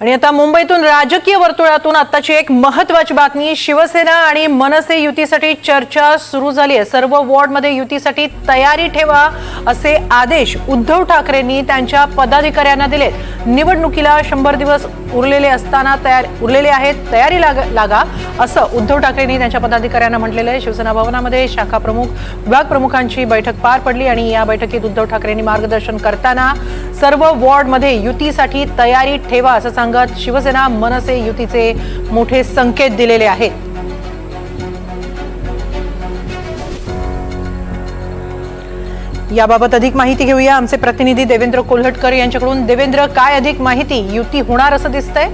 आणि आता मुंबईतून राजकीय वर्तुळातून आताची एक महत्वाची बातमी शिवसेना आणि मनसे युतीसाठी चर्चा सुरू झाली आहे. सर्व वॉर्डमध्ये युतीसाठी तयारी ठेवा असे आदेश उद्धव ठाकरेंनी त्यांच्या पदाधिकाऱ्यांना दिले निवडणुकीला शंभर दिवस उरलेले असताना तयार उरलेले आहेत. तयारी लाग लागा. असं उद्धव ठाकरेंनी त्यांच्या पदाधिकाऱ्यांना म्हटलेलं आहे. शिवसेना भवनामध्ये शाखा प्रमुख विभाग प्रमुखांची बैठक पार पडली आणि या बैठकीत उद्धव ठाकरेंनी मार्गदर्शन करताना सर्व वॉर्डमध्ये युतीसाठी तयारी ठेवा असं सांगत शिवसेना मनसे युतीचे मोठे संकेत दिलेले आहेत. याबाबत अधिक माहिती घेऊया. आमचे प्रतिनिधी देवेंद्र कोल्हटकर यांच्याकडून. देवेंद्र काय अधिक माहिती? युती होणार असं दिसतंय?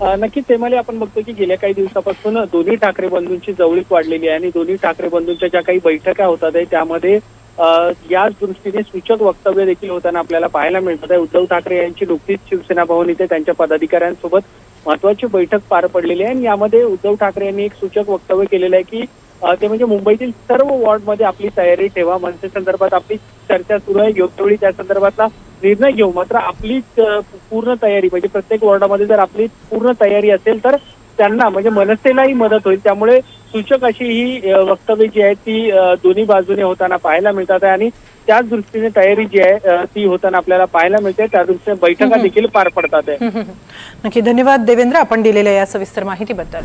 नक्कीच तेमाले आपण बघतो की गेल्या काही दिवसापासून दोन्ही ठाकरे बंधूंची जवळीक वाढलेली आहे आणि दोन्ही ठाकरे बंधूंच्या ज्या काही बैठका होतात आहे त्यामध्ये याच दृष्टीने सूचक वक्तव्य देखील होताना आपल्याला पाहायला मिळतात आहे. उद्धव ठाकरे यांची नुकतीच शिवसेना भवन इथे त्यांच्या पदाधिकाऱ्यांसोबत महत्वाची बैठक पार पडलेली आहे. आणि यामध्ये उद्धव ठाकरे यांनी एक सूचक वक्तव्य केलेलं आहे की ते म्हणजे मुंबईतील सर्व वॉर्डमध्ये आपली तयारी ठेवा. मनसे संदर्भात आपली चर्चा सुरू आहे. योग्य वेळी त्या संदर्भातला निर्णय घेऊ. मात्र आपली पूर्ण तयारी म्हणजे प्रत्येक वॉर्डामध्ये जर आपली पूर्ण तयारी असेल तर त्यांना म्हणजे मनसेलाही मदत होईल. त्यामुळे सूचक अशी ही वक्तव्य जी आहेत ती दोन्ही बाजूने होताना पाहायला मिळतात आहे आणि त्याच दृष्टीने तयारी जी आहे ती होताना आपल्याला पाहायला मिळते. त्या दृष्टीने बैठका देखील पार पडतात. आहे नक्की धन्यवाद देवेंद्र आपण दिलेल्या या सविस्तर माहितीबद्दल.